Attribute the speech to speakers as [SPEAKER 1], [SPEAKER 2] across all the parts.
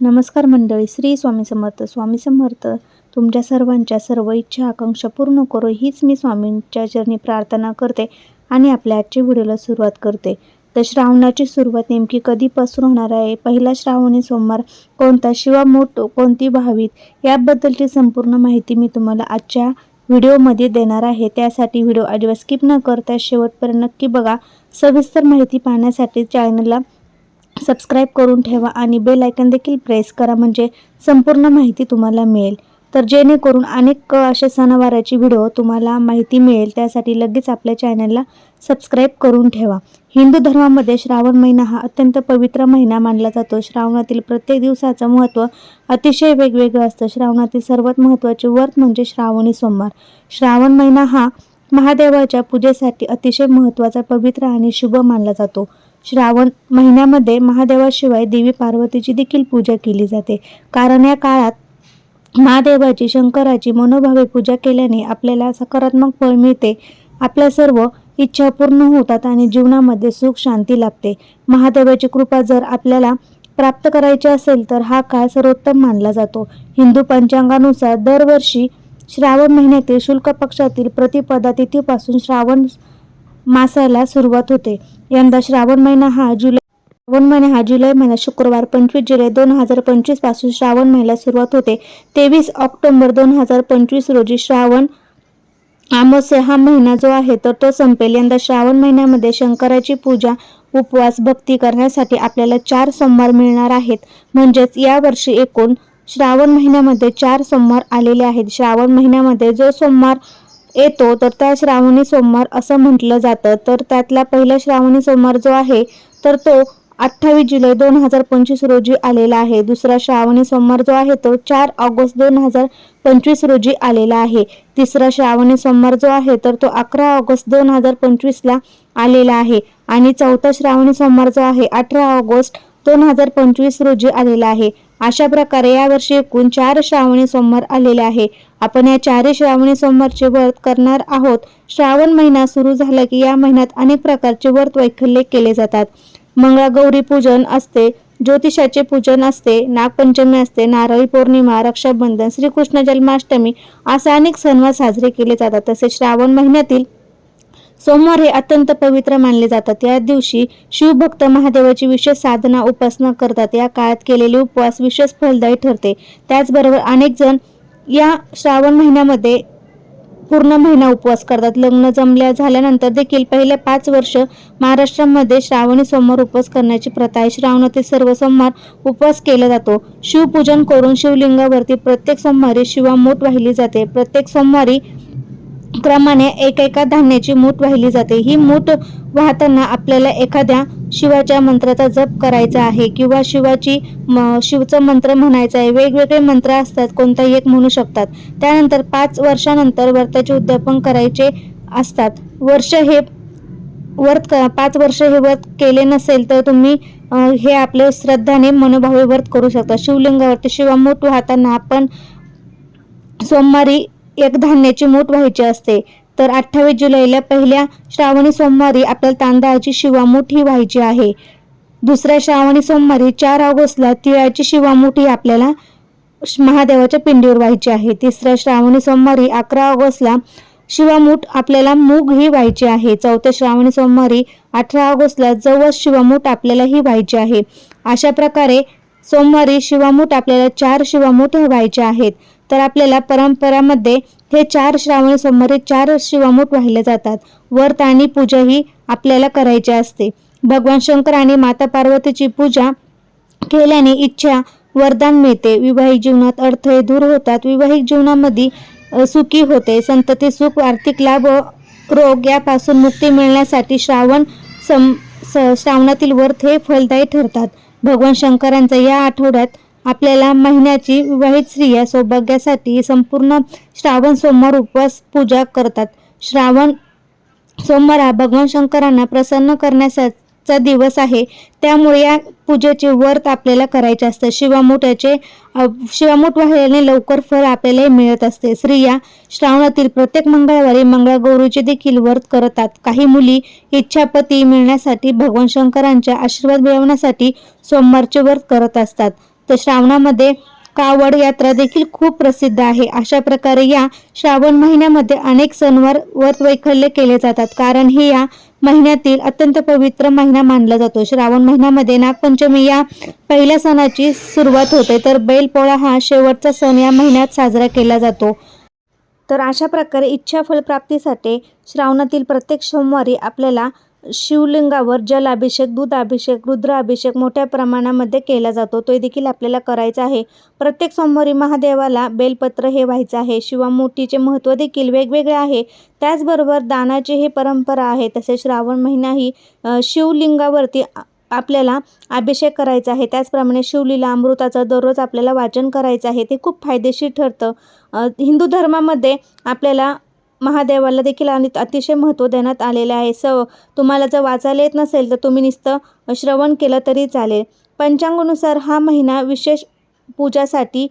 [SPEAKER 1] नमस्कार मंडळी श्री स्वामी समर्थ. स्वामी समर्थ तुमच्या सर्वांच्या सर्व इच्छा आकांक्षा पूर्ण करो हीच मी स्वामींच्या चरणी प्रार्थना करते आणि आपल्या आजच्या व्हिडिओला सुरुवात करते. तर श्रावणाची सुरुवात नेमकी कधीपासून होणार आहे? पहिला श्रावणी सोमवार कोणता शिवा मोठ कोणती भावीत याबद्दलची संपूर्ण माहिती मी तुम्हाला आजच्या व्हिडिओमध्ये देणार आहे. त्यासाठी व्हिडिओ अजिबात स्किप न करता शेवटपर्यंत नक्की बघा. सविस्तर माहिती पाहण्यासाठी चॅनलला सबस्क्राईब करून ठेवा आणि बेल आयकन देखील प्रेस करा म्हणजे संपूर्ण माहिती तुम्हाला मिळेल. तर जेणेकरून अनेक अशा सणावाराची व्हिडिओ तुम्हाला माहिती मिळेल त्यासाठी लगेच आपल्या चॅनलला सबस्क्राईब करून ठेवा. हिंदू धर्मामध्ये श्रावण महिना हा अत्यंत पवित्र महिना मानला जातो. श्रावणातील प्रत्येक दिवसाचं महत्त्व अतिशय वेगवेगळं असतं. श्रावणातील सर्वात महत्त्वाचे व्रत म्हणजे श्रावणी सोमवार. श्रावण महिना हा महादेवाच्या पूजेसाठी अतिशय महत्त्वाचा पवित्र आणि शुभ मानला जातो. श्रावण महिन्यामध्ये महादेवाशिवाय देवी पार्वतीची देखील पूजा केली जाते. कारण या काळात महादेवाची शंकराची मनोभावे पूजा केल्याने आपल्याला सकारात्मक फळ मिळते. आपल्या सर्व इच्छा पूर्ण होतात आणि जीवनामध्ये सुख शांती लाभते. महादेवाची कृपा जर आपल्याला प्राप्त करायची असेल तर हा काळ सर्वोत्तम मानला जातो. हिंदू पंचांगानुसार दरवर्षी श्रावण महिन्यातील शुल्क पक्षातील प्रतिपदा तिथीपासून श्रावण मासाला सुरुवात होते. यंदा श्रावण महिना हा जुलै श्रावण महिना हा जुलै महिना शुक्रवार पंचवीस जुलै दोन हजार पंचवीसपासून श्रावण महिन्याला सुरुवात होते. तेवीस ऑक्टोबर दोन हजार पंचवीस रोजी श्रावण आमोसे हा महिना जो आहे तर तो संपेल. यंदा श्रावण महिन्यामध्ये शंकराची पूजा उपवास भक्ती करण्यासाठी आपल्याला चार सोमवार मिळणार आहेत. म्हणजेच यावर्षी एकूण श्रावण महिन्यामध्ये चार सोमवार आलेले आहेत. श्रावण महिन्यामध्ये जो सोमवार येतो तर त्या श्रावणी सोमवार असं म्हटलं जातं. तर त्यातला पहिला श्रावणी सोमवार जो आहे तर तो अठ्ठावीस जुलै दोन हजार पंचवीस रोजी आलेला आहे. दुसरा श्रावणी सोमवार जो आहे तो चार ऑगस्ट दोन हजार पंचवीस रोजी आलेला आहे. तिसरा श्रावणी सोमवार जो आहे तर तो अकरा ऑगस्ट दोन हजार पंचवीसला आलेला आहे. आणि चौथा श्रावणी सोमवार जो आहे अठरा ऑगस्ट दोन हजार पंचवीस रोजी आलेला आहे. अशा प्रकारे यावर्षी एकूण चार श्रावणी सोमवार आलेले आहे. आपण या चारही श्रावणी सोमवारचे व्रत करणार आहोत. श्रावण महिना सुरू झाला की या महिन्यात अनेक प्रकारचे व्रत वैखल्य केले जातात. मंगळागौरी पूजन असते ज्योतिषाचे पूजन असते नागपंचमी असते नारळी पौर्णिमा रक्षाबंधन श्रीकृष्ण जन्माष्टमी असे अनेक सणवार साजरे केले जातात. तसेच श्रावण महिन्यातील सोमवार हे अत्यंत पवित्र मानले जातात. या दिवशी शिवभक्त महादेवाची विशेष साधना उपासना करतात. या काळात केलेले उपवास विशेष फलदायी ठरते. त्याचबरोबर अनेक जण या श्रावण महिन्यामध्ये पूर्ण महिना उपवास करतात. लग्न जमल्या झाल्यानंतर देखील पहिले पाच वर्ष महाराष्ट्रामध्ये श्रावणी सोमवार उपवास करण्याची प्रथा आहे श्रावणातील सर्व सोमवार उपवास केला जातो. शिवपूजन करून शिवलिंगावरती प्रत्येक सोमवारी शिवामूठ वाहिली जाते. प्रत्येक सोमवारी क्रमाने एकेका धान्याची मूठ वाहिली जाते. ही मूठ वाहताना आपल्याला एखाद्या शिवाच्या मंत्राचा जप करायचा आहे किंवा शिवाची म शिवचं मंत्र म्हणायचं आहे. वेगवेगळे मंत्र असतात कोणताही एक म्हणू शकतात. त्यानंतर पाच वर्षानंतर व्रताचे उद्यापन करायचे असतात. वर्ष हे व्रत पाच वर्ष हे व्रत केले नसेल तर तुम्ही हे आपले श्रद्धाने मनोभावे व्रत करू शकता. शिवलिंगावरती शिवामूठ वाहताना आपण सोमवारी एक धान्याची मूठ व्हायची असते. तर अठ्ठावीस जुलैला पहिल्या श्रावणी सोमवारी आपल्याला तांदळाची शिवामूठ ही व्हायची आहे. दुसऱ्या श्रावणी सोमवारी चार ऑगस्टला तिळाची शिवामूठ ही आपल्याला महादेवाच्या पिंडीवर व्हायची आहे. तिसऱ्या श्रावणी सोमवारी अकरा ऑगस्टला शिवामूठ आपल्याला मूग ही व्हायची आहे. चौथ्या श्रावणी सोमवारी अठरा ऑगस्टला जवळ शिवामूठ आपल्याला ही व्हायची आहे. अशा प्रकारे सोमवारी शिवामूठ आपल्याला चार शिवामूठ व्हायचे आहेत. तर आपल्याला परंपरामध्ये हे चार श्रावण सोमवारी चार शिवामूठ वाहिले जातात. व्रत आणि पूजा ही आपल्याला करायची असते. भगवान शंकर आणि माता पार्वतीची पूजा केल्याने इच्छा वरदान मिळते. विवाहिक जीवनात अडथळे दूर होतात. विवाहिक जीवनामध्ये सुखी होते. संतती सुख आर्थिक लाभ रोग यापासून मुक्ती मिळण्यासाठी श्रावण सम श्रावणातील व्रत हे फलदायी ठरतात. भगवान शंकरांचा या आठवड्यात आपल्याला महिन्याची विवाहित स्त्रिया सौभाग्यासाठी संपूर्ण श्रावण सोमवार उपवास पूजा करतात. श्रावण सोमवार हा भगवान शंकरांना प्रसन्न करण्याचा दिवस आहे. त्यामुळे या पूजेचे व्रत आपल्याला करायचे असतं. शिवामोठ्याचे शिवामुठ वाहिल्याने लवकर फळ आपल्याला मिळत असते. स्त्रिया श्रावणातील प्रत्येक मंगळवारी मंगळागौरीचे देखील व्रत करतात. काही मुली इच्छापती मिळण्यासाठी भगवान शंकरांच्या आशीर्वाद मिळवण्यासाठी सोमवारचे व्रत करत असतात. तर श्रावणामध्ये कावड यात्रा देखील खूप प्रसिद्ध आहे. अशा प्रकारे या श्रावण महिन्यामध्ये अनेक सणवार व्रत वैखल्य केले जातात. कारण हे या महिन्यातील अत्यंत पवित्र महिना मानला जातो. श्रावण महिन्यामध्ये नागपंचमी या पहिल्या सणाची सुरुवात होते. तर बैलपोळा हा शेवटचा सण या महिन्यात साजरा केला जातो. तर अशा प्रकारे इच्छा फलप्राप्तीसाठी श्रावणातील प्रत्येक सोमवारी आपल्याला शिवलिंगावर जलाभिषेक दूध अभिषेक रुद्राभिषेक मोठ्या प्रमाणामध्ये केला जातो. तो देखील आपल्याला करायचा आहे. प्रत्येक सोमवारी महादेवाला बेलपत्र हे व्हायचं आहे. शिवामूर्तीचे महत्त्व देखील वेगवेगळे आहे. त्याचबरोबर दानाची ही परंपरा आहे. तसेच श्रावण महिनाही शिवलिंगावरती आपल्याला अभिषेक करायचा आहे. त्याचप्रमाणे शिवलीला अमृताचं दररोज आपल्याला वाचन करायचं आहे. ते खूप फायदेशीर ठरतं. हिंदू धर्मामध्ये आपल्याला महादेवाला देखील आणि अतिशय महत्त्व देण्यात आलेले आहे. स तुम्हाला जर वाचायला येत नसेल तर तुम्ही नुसतं श्रवण केलं तरी चालेल. पंचांगानुसार हा महिना विशेष पूजासाठी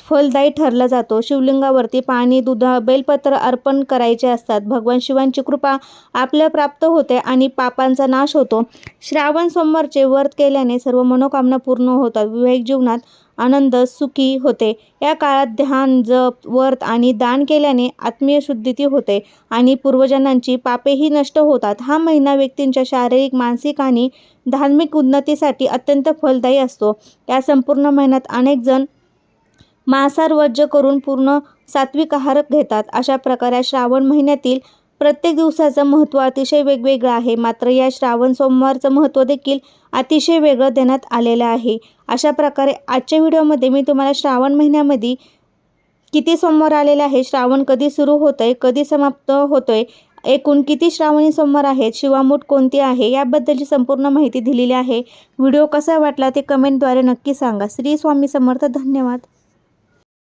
[SPEAKER 1] फलदायी ठरला जातो. शिवलिंगावरती पाणी दुधा बेलपत्र अर्पण करायचे असतात. भगवान शिवांची कृपा आपल्या प्राप्त होते आणि पापांचा नाश होतो. श्रावण सोमवारचे व्रत केल्याने सर्व मनोकामना पूर्ण होतात. विवेक जीवनात आनंद सुखी होते. या काळात ध्यान जप व्रत आणि दान केल्याने आत्मीय शुद्धीती होते आणि पूर्वजनांची पापेही नष्ट होतात. हा महिना व्यक्तींच्या शारीरिक मानसिक आणि धार्मिक उन्नतीसाठी अत्यंत फलदायी असतो. या संपूर्ण महिन्यात अनेक जण मांसाहार वर्ज्य करून पूर्ण सात्विक आहार घेतात. अशा प्रकारे श्रावण महिन्यातील प्रत्येक दिवसाचं महत्त्व अतिशय वेगवेगळं आहे. मात्र या श्रावण सोमवारचं महत्त्व देखील अतिशय वेगळं देण्यात आलेलं आहे. अशा प्रकारे आजच्या व्हिडिओमध्ये मी तुम्हाला श्रावण महिन्यामध्ये किती सोमवार आलेले आहे श्रावण कधी सुरू होतं आहे कधी समाप्त होतो आहे एकूण किती श्रावणी सोमवार आहेत शिवामूठ कोणती आहे याबद्दलची संपूर्ण माहिती दिलेली आहे. व्हिडिओ कसा वाटला ते कमेंटद्वारे नक्की सांगा. श्री स्वामी समर्थ. धन्यवाद.